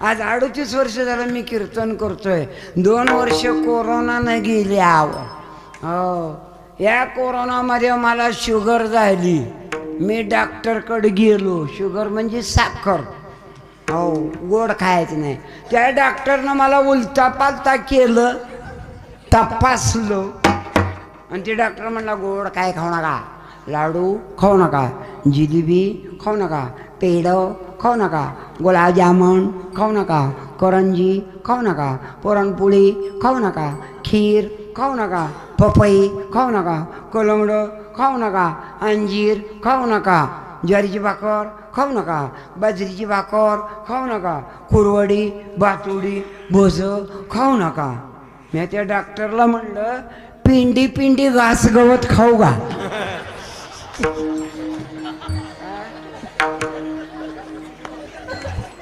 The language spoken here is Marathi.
आज अडतीस वर्ष झालं मी कीर्तन करतोय. दोन वर्ष कोरोनानं गेली आव हो. या कोरोनामध्ये मला शुगर झाली. मी डॉक्टरकडे गेलो. शुगर म्हणजे साखर. हो गोड खायचं नाही. त्या डॉक्टरनं मला उलता पालता केलं. तपासलो. आणि ते डॉक्टर म्हणला गोड काय खाऊ नका. लाडू खाऊ नका. जिलेबी खाऊ नका. पेढ खाऊ नका. गुलाबजामुन खाऊ नका करंजी खाऊ नका पुरणपोळी खाऊ नका खीर खाऊ नका पपई खाऊ नका कलंगड खाऊ नका अंजीर खाऊ नका ज्वारीची भाकर खाऊ नका बाजरीची भाकर खाऊ नका कुरवडी बातुडी भोसं खाऊ नका मी त्या डॉक्टरला म्हणलं पिंडी पिंडी घास गवत खाऊ का